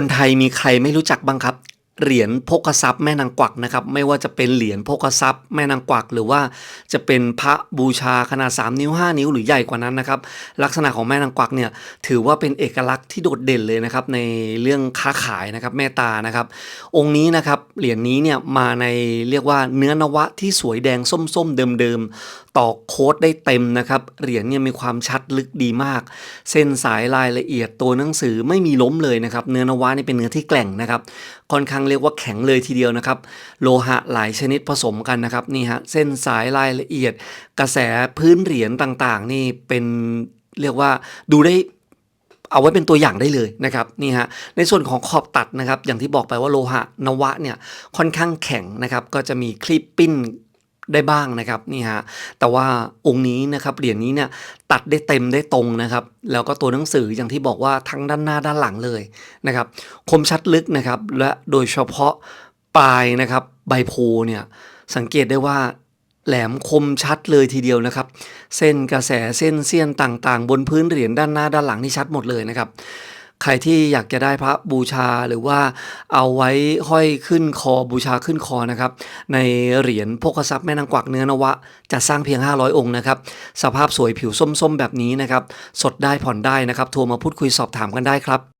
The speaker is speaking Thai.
คนไทยมีใครไม่รู้จักบ้างครับ เหรียญโภคทรัพย์แม่นางกวักนะครับไม่ว่าจะเป็นเหรียญโภคทรัพย์แม่นางกวัก หรือว่าจะเป็นพระบูชาขนาด 3 นิ้ว 5 นิ้วหรือใหญ่กว่านั้นนะครับลักษณะของแม่นางกวักเนี่ยถือว่าเป็นเอกลักษณ์ที่โดดเด่นเลยนะครับในเรื่องค้าขายนะครับแม่ตานะครับ องค์นี้นะครับเหรียญนี้เนี่ยมาในเรียกว่าเนื้อนวะที่สวยแดงส้มๆเดิมๆต่อโค้ดได้เต็มนะครับเหรียญเนี่ยมีความชัดลึกดีมาก เส้นสายรายละเอียดตัวหนังสือไม่มีล้มเลยนะครับเนื้อนวะนี่เป็นเนื้อที่แกร่งนะครับค่อนข้างเรียกว่าแข็งเลยทีเดียวนะครับ โลหะหลายชนิดผสมกันนะครับนี่ฮะเส้นสายรายละเอียด กระแสพื้นเหรียญต่างๆ นี่เป็นเรียกว่าดูได้เอาไว้เป็นตัวอย่างได้เลยนะครับนี่ฮะในส่วนของขอบตัดนะครับ อย่างที่บอกไปว่าโลหะนวะเนี่ยค่อนข้างแข็งนะครับ ก็จะมีคลิปปิ้น ได้บ้างนะครับนี่ฮะแต่ว่าองค์นี้นะครับเหรียญนี้เนี่ยตัดได้เต็มได้ตรงนะครับ แล้วก็ตัวหนังสืออย่างที่บอกว่าทั้งด้านหน้าด้านหลังเลยนะครับ คมชัดลึกนะครับ และโดยเฉพาะปลายนะครับใบโพเนี่ยสังเกตได้ว่าแหลมคมชัดเลยทีเดียวนะครับ เส้นกระแสเส้นเสี้ยนต่างๆ บนพื้นเหรียญด้านหน้าด้านหลังนี่ชัดหมดเลยนะครับ ใครที่อยากจะได้พระบูชาหรือว่าเอาไว้ห้อยขึ้นคอบูชาขึ้นคอนะครับ ในเหรียญพกทรัพย์แม่นางกวักเนื้อนวะ จะสร้างเพียง 500 องค์นะครับ สภาพสวยผิวส้มๆ แบบนี้นะครับ สดได้ผ่อนได้นะครับโทรมาพูดคุยสอบถามกันได้ครับ